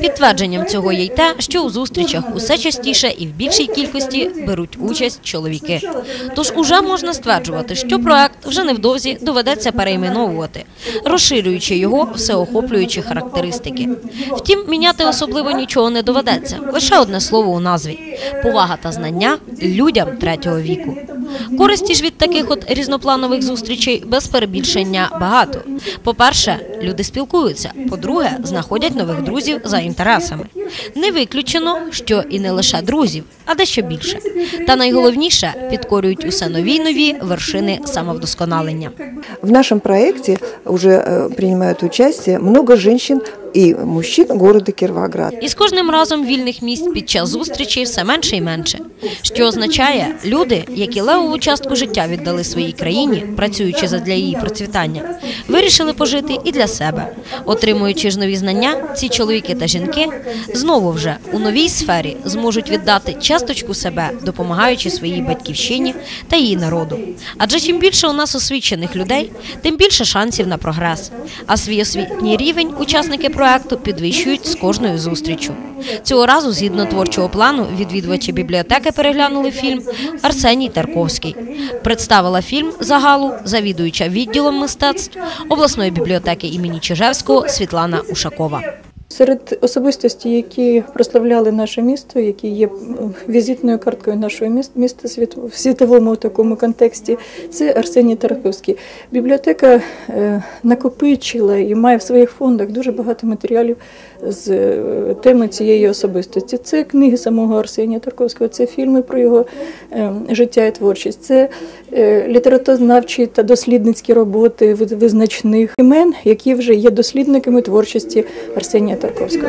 Підтвердженням цього є й те, що у зустрічах усе частіше і в більшій кількості беруть участь чоловіки. Тож уже можна стверджувати, що проект вже невдовзі доведеться перейменовувати, розширюючи його всеохоплюючі характеристики. Втім, міняти особливо нічого не доведеться. Лише одне слово у назві повага та знання людям третього віку. Користі ж від таких от різнопланових зустрічей без перебільшення багато. По-перше, люди спілкуються. По-друге, знаходять нових друзів за інтересами. Не виключено, що і не лише друзів, а дещо більше. Та найголовніше підкорюють усе нові й нові вершини самовдосконалення. В нашем проекте уже э, принимают участие много женщин и мужчин города Кировоград. І з кожним разом вільних місць під час зустрічей все менше і менше. Що означає, люди, які левову частку життя віддали своїй країні, працюючи задля її процвітання, вирішили пожити і для себе. Отримуючи ж нові знання, ці чоловіки та жінки знову вже у новій сфері зможуть віддати часточку себе, допомагаючи своїй батьківщині та її народу. Адже чим більше у нас освічених людей, тим більше шансів на прогрес. А свій освітній рівень учасники проекту підвищують з кожною зустрічю. Цього разу, згідно творчого плану, відвідувачі бібліотеки переглянули фільм Арсеній Тарковський. Представила фільм загалу завідуюча відділом мистецтв обласної бібліотеки імені Чижевського Світлана Ушакова. Серед особистостей, які прославляли наше місто, які є візитною карткою нашого міста, в світовому такому контексті, це Арсеній Тарковський. Бібліотека е, накопичила і має в своїх фондах дуже багато матеріалів з е, теми цієї особистості. Це книги самого Арсенія Тарковського, це фільми про його е, життя і творчість, це літературознавчі та дослідницькі роботи визначних імен, які вже є дослідниками творчості Арсенія Тарковського.